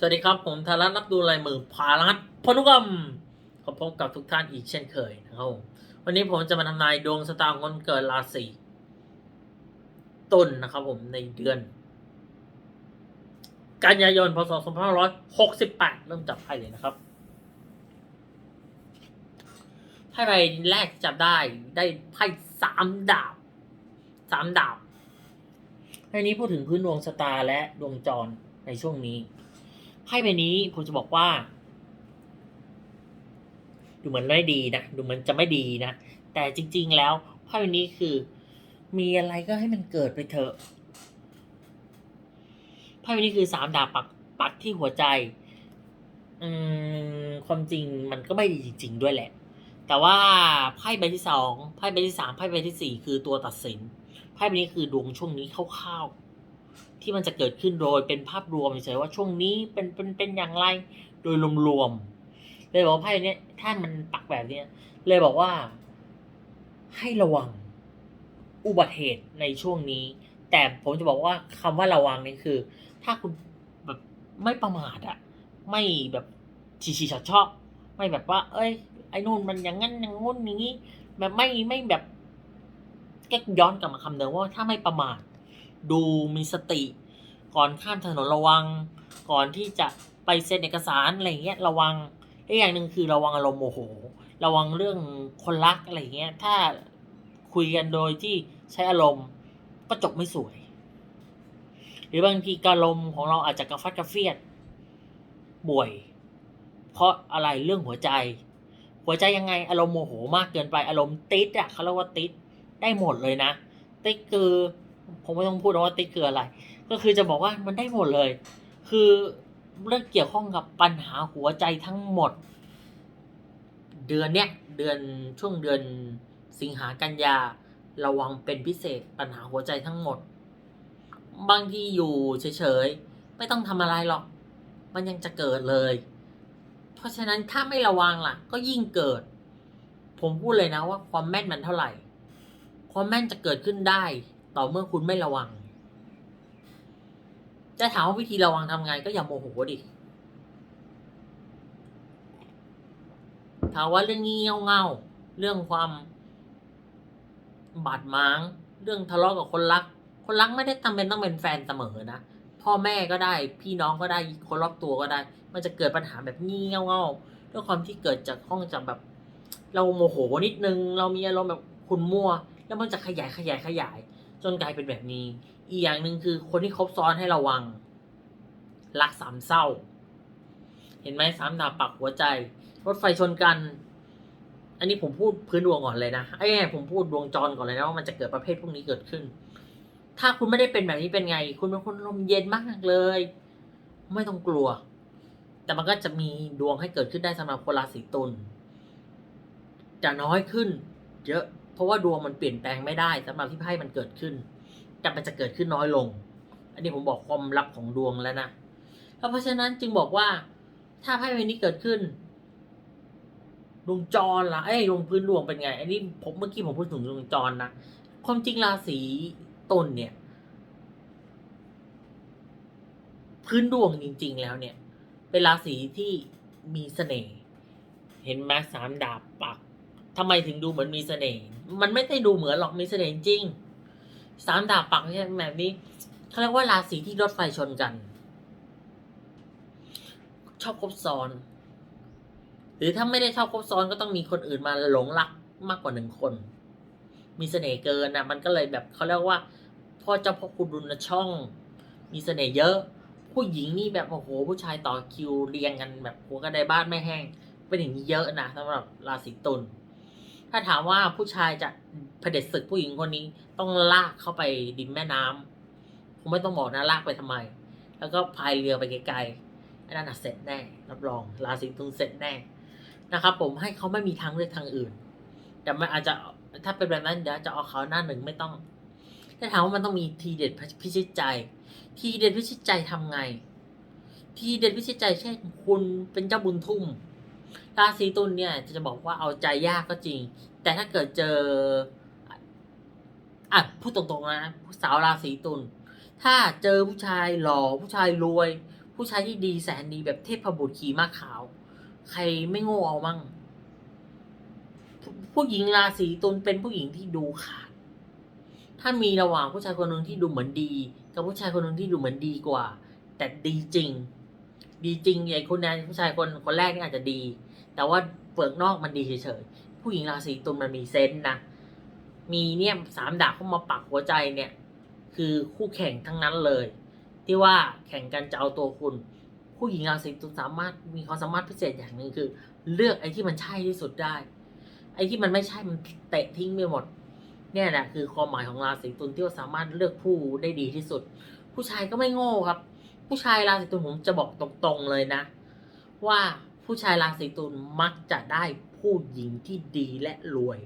สวัสดีครับ ผมธารัตน์รับดูลายมือพารัตพนุกรรมขอพบกับทุกท่านอีกเช่นเคยนะครับผมวันนี้ผมจะมาทำนายดวงสตาร์คนเกิดราศีต้นนะครับผมในเดือน กันยายนพศ2568 เริ่มจับไพ่เลยนะครับไพ่ใบแรกจับได้ได้ไพ่สามดาบสามดาบไพ่นี้พูดถึงพื้นดวงชะตาร์และดวงจรในช่วงนี้ ไพ่ใบนี้ผมจะบอกว่า ดูเหมือนไม่ดีนะดูเหมือนจะไม่ดีนะแต่จริง ๆ แล้วไพ่ใบนี้คือ มีอะไรก็ให้มันเกิดไปเถอะไพ่ใบนี้คือสามดาบปักปักที่หัวใจ อืมความจริงมันก็ไม่ดีจริง ๆ ด้วยแหละ แต่ว่าไพ่ใบที่สองไพ่ใบที่สามไพ่ใบที่สี่คือตัวตัดสินไพ่ใบนี้คือดวงช่วงนี้คร่าวๆ ที่มันจะเกิดขึ้นโดยเป็นภาพรวมเฉยๆว่าช่วงนี้เป็นเป็นเป็นอย่างไรโดยรวมๆเลยบอกไพ่เนี้ยถ้ามันปักแบบเนี้ยเลยบอกว่า ให้ระวังอุบัติเหตุในช่วงนี้ แต่ผมจะบอกว่าคำว่าระวังนี่คือ ถ้าคุณแบบไม่ประมาทอะไม่แบบชีชีชอบชอบไม่แบบว่า เอ้ย ไอ้นู่นมันอย่างงั้นอย่างงู้นอย่างนี้แบบไม่ไม่แบบก็ย้อนกลับมาคำเดิมว่าถ้าไม่ประมาท ดูมีสติ ก่อนข้ามถนนระวัง ก่อนที่จะไปเซ็นเอกสารอะไรเงี้ยระวังอีกอย่างหนึ่งคือระวังอารมณ์โมโห ระวังเรื่องคนรักอะไรเงี้ยถ้าคุยกันโดยที่ใช้อารมณ์ก็จบไม่สวย หรือบางทีการลมณ์ของเราอาจจะกระฟัดกระเฟียดบ่วย เพราะอะไรเรื่องหัวใจ หัวใจยังไงอารมณ์โมโหมากเกินไปอารมณ์ติดอะเขาเรียกว่าติดได้หมดเลยนะ ติดคือ ผมไม่ต้องพูดว่าติดคืออะไร ก็คือจะบอกว่ามันได้หมดเลย คือเรื่องเกี่ยวข้องกับปัญหาหัวใจทั้งหมด เดือนเนี้ยเดือนช่วงเดือนสิงหากันยาระวังเป็นพิเศษปัญหาหัวใจทั้งหมด บางที่อยู่เฉยๆ ไม่ต้องทำอะไรหรอก มันยังจะเกิดเลย เพราะฉะนั้นถ้าไม่ระวังล่ะ ก็ยิ่งเกิด ผมพูดเลยนะว่าความแม่นมันเท่าไหร่ ความแม่นจะเกิดขึ้นได้ ต่อเมื่อคุณไม่ระวัง จะถามว่าวิธีระวังทำไงก็อย่าโมโหดิถามว่าเรื่องงี่เง่าเรื่องความบาดหมาง เรื่องทะเลาะกับคนรัก คนรักไม่ได้จำเป็นต้องเป็นแฟนเสมอนะพ่อแม่ก็ได้ พี่น้องก็ได้คนรอบตัวก็ได้ มันจะเกิดปัญหาแบบงี่เง่าด้วยความที่เกิดจากห้องจากแบบ เราโมโหนิดนึง เรามีอารมณ์แบบขุนมัว แล้วมันจะขยายขยายขยาย จนกลายเป็นแบบนี้ อีกอย่างหนึ่งคือคนที่คบซ้อนให้ระวัง รักสามเศร้า เห็นไหมสามดาบปักหัวใจ รถไฟชนกัน อันนี้ผมพูดพื้นดวงก่อนเลยนะไอ้ผมพูดดวงจรก่อนเลยนะว่ามันจะเกิดประเภทพวกนี้เกิดขึ้น ถ้าคุณไม่ได้เป็นแบบนี้เป็นไง คุณเป็นคนลมณ์เย็นมากเลย ไม่ต้องกลัว แต่มันก็จะมีดวงให้เกิดขึ้นได้สำหรับคนราศีตุลจะน้อยขึ้น เยอะ เพราะว่าดวงมันเปลี่ยนแปลงไม่ได้สำหรับที่ไพ่มันเกิดขึ้น แต่มันจะเกิดขึ้นน้อยลง อันนี้ผมบอกความลับของดวงแล้วนะแล้วเพราะฉะนั้นจึงบอกว่า ถ้าไพ่ใบนี้เกิดขึ้นดวงจรล่ะเอ้ยดวงพื้นดวงเป็นไง อันนี้ผมเมื่อกี้ผมพูดถึงดวงจรนะ ความจริงราศีตุลเนี่ย พื้นดวงจริง ๆ แล้วเนี่ย เป็นราศีที่มีเสน่ห์ เห็นไหมสามดาบปัก ทำไมถึงดูเหมือนมีเสน่ห์มันไม่ได้ดูเหมือนหรอกมีเสน่ห์จริงสามดาบปักเนี่ยแบบนี้เขาเรียกว่าราศีที่รถไฟชนกัน ชอบคบซ้อน หรือถ้าไม่ได้ชอบคบซ้อนก็ต้องมีคนอื่นมาหลงรักมากกว่าหนึ่งคน มีเสน่ห์เกินนะมันก็เลยแบบเขาเรียกว่าพ่อเจ้าพ่อคุณดุลช่อง มีเสน่ห์เยอะ ผู้หญิงนี่แบบโอ้โหผู้ชายต่อคิวเรียงกันแบบหัวกระไดบ้านไม่แห้งเป็นอย่างนี้เยอะนะสำหรับราศีตุล ถ้าถามว่าผู้ชายจะเผด็จศึกผู้หญิงคนนี้ ต้องลากเข้าไปดินแม่น้ำผมไม่ต้องบอกนะลากไปทำไม แล้วก็พายเรือไปไกลๆอันนั้นเสร็จแน่ รับรอง ราศีตุลเสร็จแน่นะครับผมให้เขาไม่มีทางเลือกทางอื่น แต่มันอาจจะถ้าเป็นแบบนั้นเดี๋ยวจะเอาเขาหน้าหนึ่งไม่ต้องถ้าถามว่ามันต้องมีทีเด็ดพิชิตใจ ทีเด็ดพิชิตใจทำไง ทีเด็ดพิชิตใจเช่นคุณเป็นเจ้าบุญทุ่ม ราศีตุลเนี่ยจะบอกว่าเอาใจยากก็จริง แต่ถ้าเกิดเจออะพูดตรงๆนะสาวราศีตุลถ้าเจอผู้ชายหล่อผู้ชายรวยผผู้ชายที่ดีแสนดีแบบเทพบุตรขี่ม้าขาว ใครไม่โง่เอามั่งผู้หญิงราศีตุลเป็นผู้หญิงที่ดูขาด ถ้ามีระหว่างผู้ชายคนหนึ่งที่ดูเหมือนดี กับผู้ชายคนหนึ่งที่ดูเหมือนดีกว่า แต่ดีจริง ดีจริงไอ้คนนั้นผู้ชายคนคนแรกนี่อาจจะดี แต่ว่าเปลือกนอกมันดีเฉยๆผู้หญิงราศีตุลมันมีเซนส์นะมีเนี่ยสามดาบเข้ามาปักหัวใจเนี่ย คือคู่แข่งทั้งนั้นเลย ที่ว่าแข่งกันจะเอาตัวคุณ ผู้หญิงราศีตุลสามารถมีความสามารถพิเศษอย่างหนึ่งคือ เลือกไอ้ที่มันใช่ที่สุดได้ ไอ้ที่มันไม่ใช่มันเตะทิ้งไปหมด เนี่ยแหละคือความหมายของราศีตุลที่ว่าสามารถเลือกผู้ได้ดีที่สุด ผู้ชายก็ไม่โง่ครับ ผู้ชายราศีตุลผมจะบอกตรงๆเลยนะ ว่า ผู้ชายราศีตุลมักจะได้ผู้หญิงที่ดีและรวย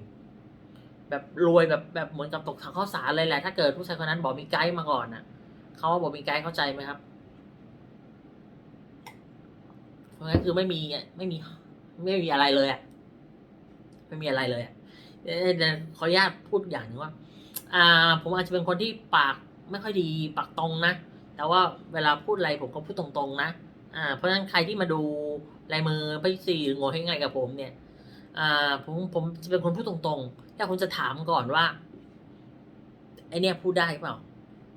แบบรวยแบบแบบเหมือนกับตกถังข้าวสารเลยแหละถ้าเกิดผู้ชายคนนั้นบอกมีไกด์มาก่อนน่ะเขาว่าบอกมีไกด์เข้าใจไหมครับเพราะงั้นคือไม่มีไม่มีไม่มีอะไรเลยอะไม่มีอะไรเลยอะเอ่อเดี๋ยวขออนุญาตพูดอย่างหนึงว่า อ่า ผมอาจจะเป็นคนที่ปากไม่ค่อยดีปากตรงนะแต่ว่าเวลาพูดอะไรผมก็พูดตรงๆนะ อ่าเพราะฉะนั้นใครที่มาดูลายมือไปสี่หรือโงให้ไงกับผมเนี่ยอ่าผมผมจะเป็นคนพูดตรงๆแต่ผมจะถามก่อนว่าไอเนี่ยพูดได้เปล่า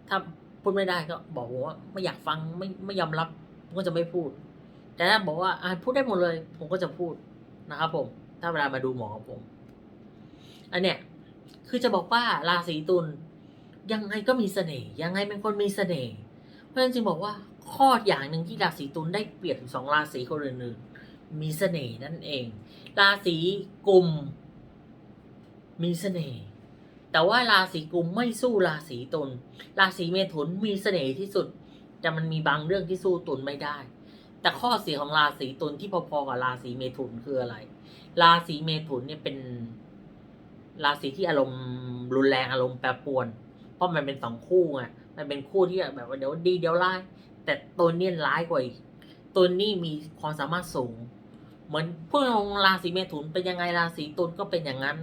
ถ้าพูดไม่ได้ก็บอกผมว่าไม่อยากฟังไม่ไม่ยอมรับผมก็จะไม่พูด แต่ถ้าบอกว่าอ่าพูดได้หมดเลย ผมก็จะพูดนะครับผม ถ้าเวลามาดูหมอของผม อันเนี้ยคือจะบอกว่าราศีตุลยังไงก็มีเสน่ห์ยังไงเป็นคนมีเสน่ห์เพราะฉะนั้นจึงบอกว่า ข้ออย่างหนึ่งที่ราศีตุลได้เปรียบสองราศีคนอื่นๆมีเสน่ห์นั่นเอง ราศีกุมมีเสน่ห์แต่ว่าราศีกุมไม่สู้ราศีตุลราศีเมถุนมีเสน่ห์ที่สุด แต่มันมีบางเรื่องที่สู้ตุลไม่ได้ แต่ข้อเสียของราศีตุลที่พอๆกับราศีเมถุนคืออะไร ราศีเมถุนเนี่ยเป็นราศีที่อารมณ์รุนแรงอารมณ์แปรปรวน เพราะมันเป็นสองคู่ไงมันเป็นคู่ที่แบบว่าเดี๋ยวดีเดี๋ยวร้าย แต่ตัวเนี้ร้ายกว่าอีกตัวนี้มีความสามารถสูง เหมือนพวกราศีเมถุนเป็นยังไงราศีตุลก็เป็นอย่างนั้น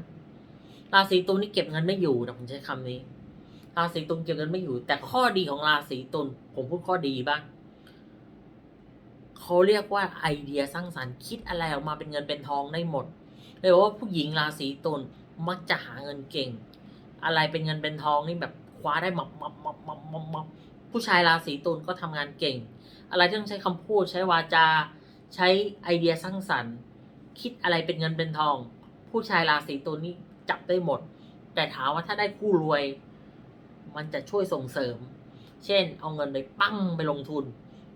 ราศีตุลนี่เก็บเงินไม่อยู่นะผมใช้คำนี้ ราศีตุลเก็บเงินไม่อยู่ แต่ข้อดีของราศีตุลผมพูดข้อดีบ้างเขาเรียกว่าไอเดียสร้างสรรค์คิดอะไรออกมาเป็นเงินเป็นทองได้หมดเลยว่าผู้หญิงราศีตุลมักจะหาเงินเก่ง อะไรเป็นเงินเป็นทองนี่แบบคว้าได้มับมับมับมับมับมับ ผู้ชายราศีตุลก็ทำงานเก่ง อะไรที่ต้องใช้คำพูด ใช้วาจา ใช้ไอเดียสร้างสรรค์ คิดอะไรเป็นเงินเป็นทอง ผู้ชายราศีตุลนี่จับได้หมด แต่ถามว่าถ้าได้คู่รวย มันจะช่วยส่งเสริม เช่น เอาเงินไปปั้งไปลงทุน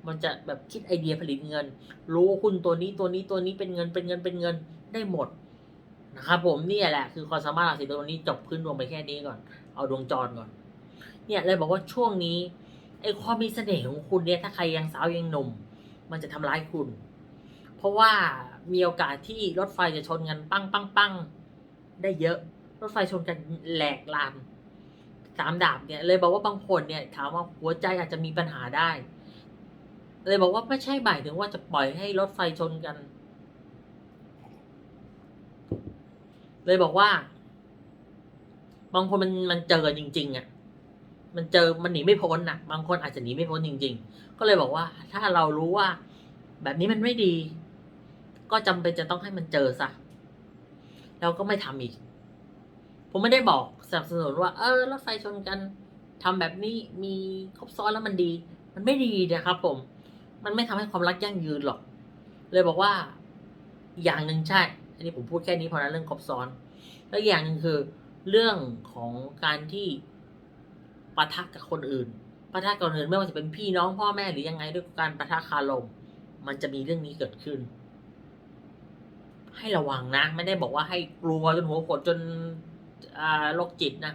มันจะแบบคิดไอเดียผลิตเงิน รู้ว่าหุ้นตัวนี้ตัวนี้ตัวนี้เป็นเงินเป็นเงินเป็นเงินได้หมดนะครับผมนี่แหละคือความสามารถราศีตุลวันนี้จบพื้นดวงไปแค่นี้ก่อน เอาดวงจรก่อน เนี่ยเลยบอกว่าช่วงนี้ ไอ้ความมีเสน่ห์ของคุณเนี่ยถ้าใครยังสาวยังหนุ่ม มันจะทำร้ายคุณ เพราะว่ามีโอกาสที่รถไฟจะชนกันปังปังปังได้เยอะ รถไฟชนกันแหลกลานสามดาบเนี่ย เลยบอกว่าบางคนเนี่ย ถามว่าหัวใจอาจจะมีปัญหาได้ เลยบอกว่าไม่ใช่หมายถึงว่าจะปล่อยให้รถไฟชนกัน เลยบอกว่า บางคนมันมันเจอจริง ๆอะ มันเจอมันหนีไม่พ้นน่ะบางคนอาจจะหนีไม่พ้นจริง ๆ ก็เลยบอกว่า ถ้าเรารู้ว่า แบบนี้มันไม่ดี ก็จำเป็นจะต้องให้มันเจอซะเราก็ไม่ทำอีก ผมไม่ได้บอกสนับสนุนว่า เออรถไฟชนกันทำแบบนี้มีครบซ้อนแล้วมันดี มันไม่ดีนะครับผม มันไม่ทำให้ความรักยั่งยืนหรอก เลยบอกว่า อย่างหนึ่งใช่ อันนี้ผมพูดแค่นี้พอนะเรื่องครบซ้อน แล้วอย่างหนึ่งคือ เรื่องของการที่ ปะทะกับคนอื่นปะทะกับคนอื่นไม่ว่าจะเป็นพี่น้องพ่อแม่หรือยังไงด้วยการปะทะคารม มันจะมีเรื่องนี้เกิดขึ้น ให้ระวังนะ ไม่ได้บอกว่าให้กลัวจนหัวโกรธจนโรคจิตนะ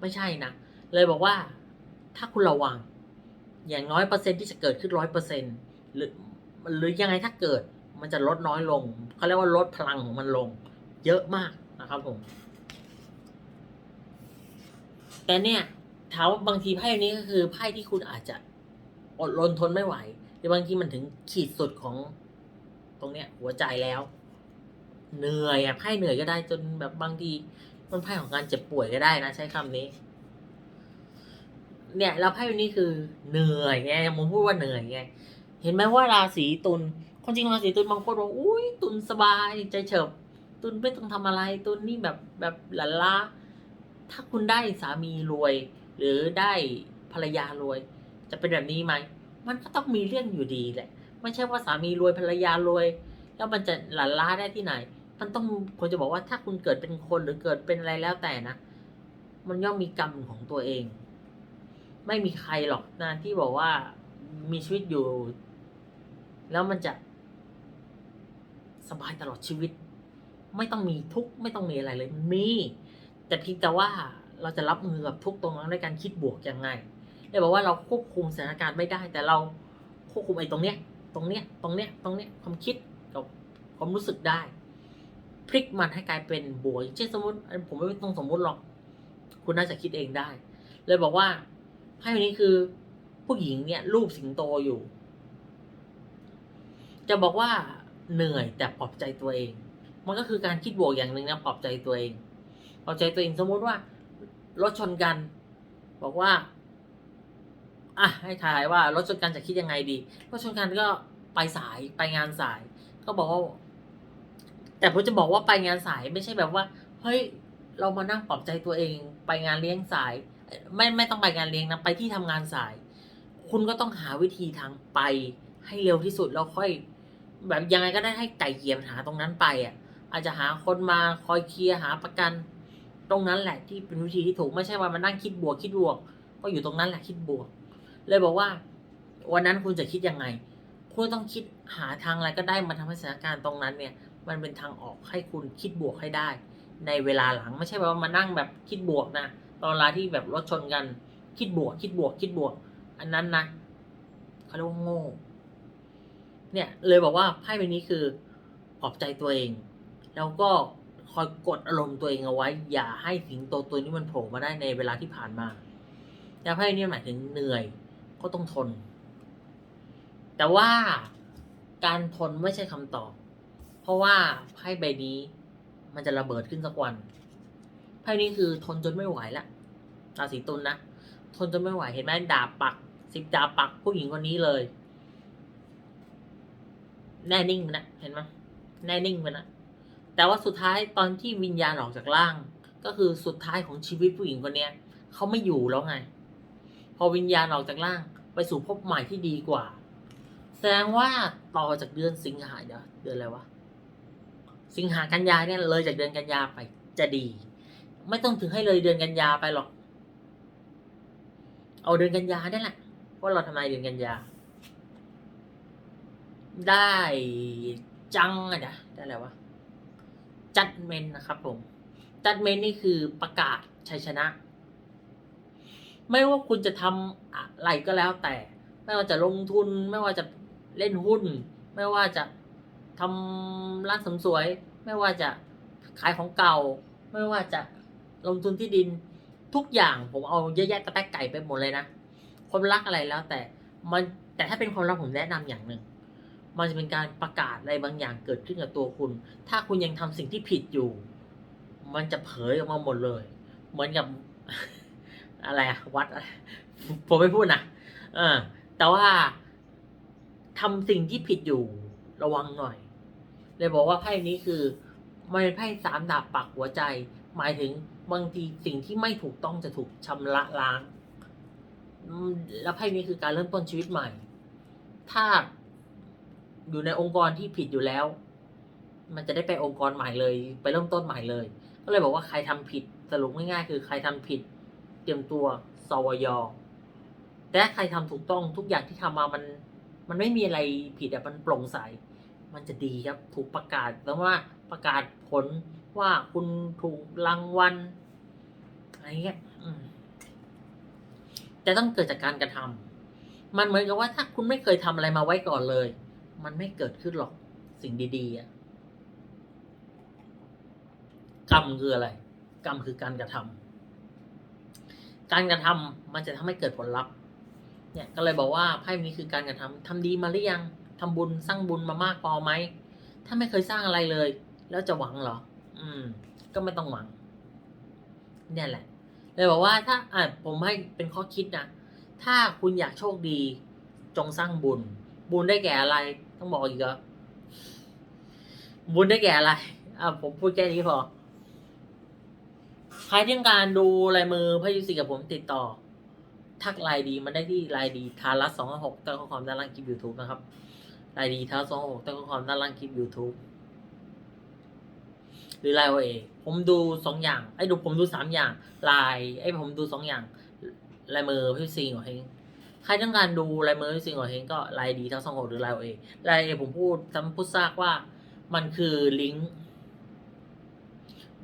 ไม่ใช่นะ เลยบอกว่าถ้าคุณระวัง อย่างน้อยเปอร์เซ็นต์ที่จะเกิดขึ้นร้อยเปอร์เซ็นหรือหรือยังไงถ้าเกิดมันจะลดน้อยลงเขาเรียกว่าลดพลังของมันลง เยอะมากนะครับผม แต่เนี่ย ถามว่าบางทีไพ่นี้ก็คือไพ่ที่คุณอาจจะอดรนทนไม่ไหว หรือบางทีมันถึงขีดสุดของตรงเนี้ย หัวใจแล้ว เหนื่อยอะไพ่เหนื่อยก็ได้จนแบบบางทีมันไพ่ของการเจ็บป่วยก็ได้นะ ใช้คำนี้ เนี่ยแล้วไพ่ใบนี้คือเหนื่อยไงผมพูดว่าเหนื่อยไงเห็นไหมว่าราศีตุลคนจริงราศีตุลบางคนบอกอุ้ยตุลสบายใจเฉิบตุลไม่ต้องทำอะไรตุลนี่แบบแบบหลันล้าถ้าคุณได้สามีรวย หรือได้ภรรยารวย จะเป็นแบบนี้ไหม มันก็ต้องมีเรื่องอยู่ดีแหละ ไม่ใช่ว่าสามีรวยภรรยารวย แล้วมันจะหลั่นล้าได้ที่ไหน มันต้องคนจะบอกว่าถ้าคุณเกิดเป็นคนหรือเกิดเป็นอะไรแล้วแต่นะ มันย่อมมีกรรมของตัวเอง ไม่มีใครหรอกนะที่บอกว่ามีชีวิตอยู่ แล้วมันจะสบายตลอดชีวิต ไม่ต้องมีทุกข์ไม่ต้องมีอะไรเลย มี แต่เพียงแต่ว่า เราจะรับมือกับทุกตรงนั้นด้วยการคิดบวกยังไงเลยบอกว่าเราควบคุมสถานการณ์ไม่ได้ แต่เราควบคุมไอ้ตรงเนี้ย ตรงเนี้ย ตรงเนี้ย ตรงเนี้ย ความคิดกับความรู้สึกได้ พลิกมันให้กลายเป็นบวกเช่นสมมติ ผมไม่ต้องสมมติหรอก คุณน่าจะคิดเองได้ เลยบอกว่าไพ่ใบนี้คือผู้หญิงเนี่ยรูปสิงโตอยู่ จะบอกว่าเหนื่อยแต่ปลอบใจตัวเอง มันก็คือการคิดบวกอย่างหนึ่งนะปลอบใจตัวเองปลอบใจตัวเองสมมติว่า รถชนกัน บอกว่าอะให้ทายว่ารถชนกันจะคิดยังไงดีรถชนกันก็ไปสายไปงานสาย ก็บอกว่า แต่ผมจะบอกว่าไปงานสายไม่ใช่แบบว่า เฮ้ย เรามานั่งปลอบใจตัวเอง ไปงานเลี้ยงสาย ไม่ไม่ต้องไปงานเลี้ยงนะไปที่ทำงานสาย คุณก็ต้องหาวิธีทางไปให้เร็วที่สุดแล้วค่อย แบบยังไงก็ได้ให้ไก่เหยียบหาตรงนั้นไปอะ อาจจะหาคนมาคอยเคลียร์หาประกัน ตรงนั้นแหละที่เป็นวิธีที่ถูกไม่ใช่ว่ามานั่งคิดบวกคิดบวก ก็อยู่ตรงนั้นแหละคิดบวก เลยบอกว่า วันนั้นคุณจะคิดยังไง คุณต้องคิดหาทางอะไรก็ได้มาทำให้สถานการณ์ตรงนั้นเนี่ย มันเป็นทางออกให้คุณคิดบวกให้ได้ ในเวลาหลังไม่ใช่ว่ามานั่งแบบคิดบวกนะตอนเวลาที่แบบรถชนกัน คิดบวก คิดบวก คิดบวก อันนั้นนะเขาเรียกว่าโง่เนี่ยเลยบอกว่าไพ่ใบนี้คือปลอบใจตัวเอง แล้วก็ คอยกดอารมณ์ตัวเองเอาไว้ อย่าให้สิงโตตัวนี้มันโผล่มาได้ในเวลาที่ผ่านมาแต่ไพ่นี้หมายถึงเหนื่อยก็ต้องทน แต่ว่าการทนไม่ใช่คำตอบ เพราะว่าไพ่ใบนี้มันจะระเบิดขึ้นสักวันไพ่นี้คือทนจนไม่ไหวละราศีตุลนะทนจนไม่ไหวเห็นไหมดาบปักสิบดาบปักผู้หญิงคนนี้เลย แน่นิ่งไปนะเห็นไหมแน่นิ่งไปนะ แต่ว่าสุดท้ายตอนที่วิญญาณออกจากร่าง ก็คือสุดท้ายของชีวิตผู้หญิงคนเนี้ยเขาไม่อยู่แล้วไง พอวิญญาณออกจากร่าง ไปสู่ภพใหม่ที่ดีกว่า แสดงว่าต่อจากเดือนสิงหาเดี๋ยวเดือนอะไรวะสิงหากันยาเนี่ยเลยจากเดือนกันยาไปจะดี ไม่ต้องถึงให้เลยเดือนกันยาไปหรอก เอาเดือนกันยาได้แหละว่าเราทำไมเดือนกันยา ได้จังอะนะได้อะไรวะ จัดเมนนะครับผมจัดเมนนี่คือประกาศชัยชนะ ไม่ว่าคุณจะทำอะไรก็แล้วแต่ ไม่ว่าจะลงทุน ไม่ว่าจะเล่นหุ้น ไม่ว่าจะทำร้านเสริมสวย ไม่ว่าจะขายของเก่า ไม่ว่าจะลงทุนที่ดิน ทุกอย่างผมเอาเยอะแยะกระแตกไก่ไปหมดเลยนะความรักอะไรแล้วแต่ มันแต่ถ้าเป็นความรักผมแนะนำอย่างหนึ่ง มันจะเป็นการประกาศอะไรบางอย่างเกิดขึ้นกับตัวคุณ ถ้าคุณยังทำสิ่งที่ผิดอยู่ มันจะเผยออกมาหมดเลย เหมือนกับอะไรอะวัดอะไรผมไม่พูดนะเออแต่ว่าทำสิ่งที่ผิดอยู่ระวังหน่อย เลยบอกว่าไพ่นี้คือมันเป็นไพ่สามดาบปักหัวใจ หมายถึงบางทีสิ่งที่ไม่ถูกต้องจะถูกชำระล้าง แล้วไพ่นี้คือการเริ่มต้นชีวิตใหม่ ถ้า อยู่ในองค์กรที่ผิดอยู่แล้ว มันจะได้ไปองค์กรใหม่เลย ไปเริ่มต้นใหม่เลย ก็เลยบอกว่าใครทำผิดสรุปง่ายๆคือใครทำผิด เตรียมตัวสวยแต่ใครทำถูกต้องทุกอย่างที่ทำมามัน มันไม่มีอะไรผิดอะมันโปร่งใส มันจะดีครับ ถูกประกาศแล้วว่าประกาศผลว่าคุณถูกรางวัลอะไรเงี้ยอืมแต่ต้องเกิดจากการกระทำมันเหมือนกับว่าถ้าคุณไม่เคยทำอะไรมาไว้ก่อนเลย มันไม่เกิดขึ้นหรอกสิ่งดีๆอะกรรมคืออะไร กรรมคือการกระทำการกระทำมันจะทำให้เกิดผลลัพธ์ เนี่ยก็เลยบอกว่าไพ่นี้คือการกระทำทำดีมาหรือยังทำบุญสร้างบุญมามากพอไหม ถ้าไม่เคยสร้างอะไรเลย แล้วจะหวังเหรอ อืม ก็ไม่ต้องหวัง เนี่ยแหละ เลยบอกว่าถ้าอ่าผมให้เป็นข้อคิดนะ ถ้าคุณอยากโชคดี จงสร้างบุญ บุญได้แก่อะไร ต้องบอกอีกเหรอบุญได้แก่อะไร อะผมพูดแค่นี้พอ ใครที่ต้องการดูลายมือพระยุสิกับผมติดต่อ ทักไลน์ดีมันได้ที่ไลน์ดีทารัสสองหกใต้ข้อความด้านล่างคลิป YouTube นะครับไลน์ดีทารัสสองหกใต้ข้อความด้านล่างคลิป YouTube หรือไลน์โอเอผมดูสองอย่างไอ้ดูผมดูสามอย่างไลน์ไอ้ผมดูสองอย่างลายมือพี่ซีของเฮง ใครต้องการดูลายมือพี่ซีของเฮงก็ลน์ดีทั้งสองหกหรือลน์โอเอไลน์ A ผมพูดซ้ำพูดซากว่า มันคือลิงก์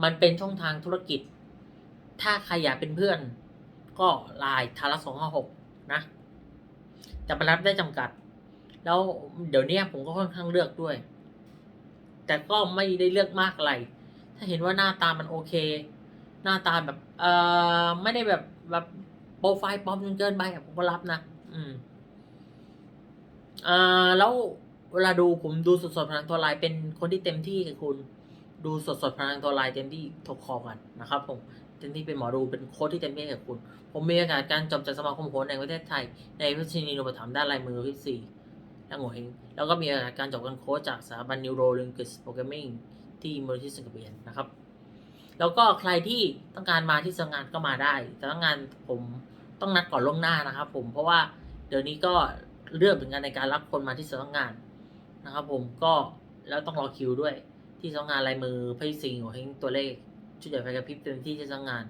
มันเป็นช่องทางธุรกิจ ถ้าใครอยากเป็นเพื่อน ก็ลน์ทารัสสองห้าหกนะแต่มันรับได้จำกัด แล้วเดี๋ยวเนี้ยผมก็ค่อนข้างเลือกด้วย แต่ก็ไม่ได้เลือกมากอะไรถ้าเห็นว่าหน้าตามันโอเค หน้าตาแบบเอ่อไม่ได้แบบแบบโปรไฟล์ปลอมจนเกินไปผมก็รับนะ อืมอ่าแล้วเวลาดูผมดูสดๆพลังตัวลายเป็นคนที่เต็มที่กับคุณดูสดๆพลังตัวลายเต็มที่ถกคอกันนะครับ ผมเต็มที่เป็นหมอดูเป็นโค้ชที่เต็มที่กับคุณ ผมมีโอกาสการจบจากสมาคมโค้ชในประเทศไทย ในวิชานีรูปถัมภ์ด้านลายมือพิซีและโงเฮงแล้วก็มีโอกาสการจบการโค้ชจากสถาบันนิวโรลิงกิสโปรแกรมมิ่งที่มอริทิสสิงคโปร์นะครับ แล้วก็ใครที่ต้องการมาที่สำนักงานก็มาได้ แต่ต้องงานผมต้องนัดก่อนล่วงหน้านะครับ ผมเพราะว่า เดี๋ยวนี้ก็เลือกถึงกันในการรับคนมาที่สำนักงานนะครับ ผมก็แล้วต้องรอคิวด้วย ที่สำนักงานลายมือพยิซิงหัวเฮงตัวเลขชุดใหญ่ไฟกระพริบเต็มที่ที่สำนักงาน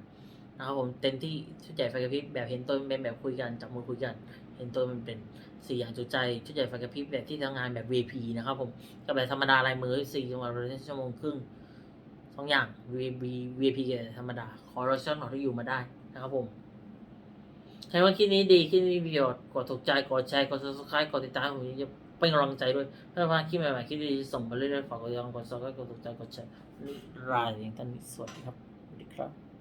นะครับผมเต็มที่ชุดใหญ่ไฟกระพริบแบบเห็นตัวเป็นแบบคุยกันจับมือคุยกัน เห็นตัวมันเป็นสี่อย่างจุใจชุดใหญ่ไฟกระพริบแบบที่ทำงานแบบ VP นะครับผมกับแบบธรรมดาลายมือสี่จังหวะเรนชั่วโมงครึ่งสองอย่าง VP VP กับธรรมดาขอรอชั่นหน่อยที่อยู่มาได้นะครับผม ใครว่าคลิปนี้ดีคลิปนี้มีประโยชน์กดถูกใจกดแชร์กด subscribe กดติดตามผมจะเป็นกำลังใจด้วยถ้าพลาดคลิปใหม่ๆคลิปดีๆส่งมาเรื่อยๆฝากกดติดตามกด subscribe กดถูกใจกดแชร์รายอย่างท่านนี้สวัสดีครับสวัสดีครับ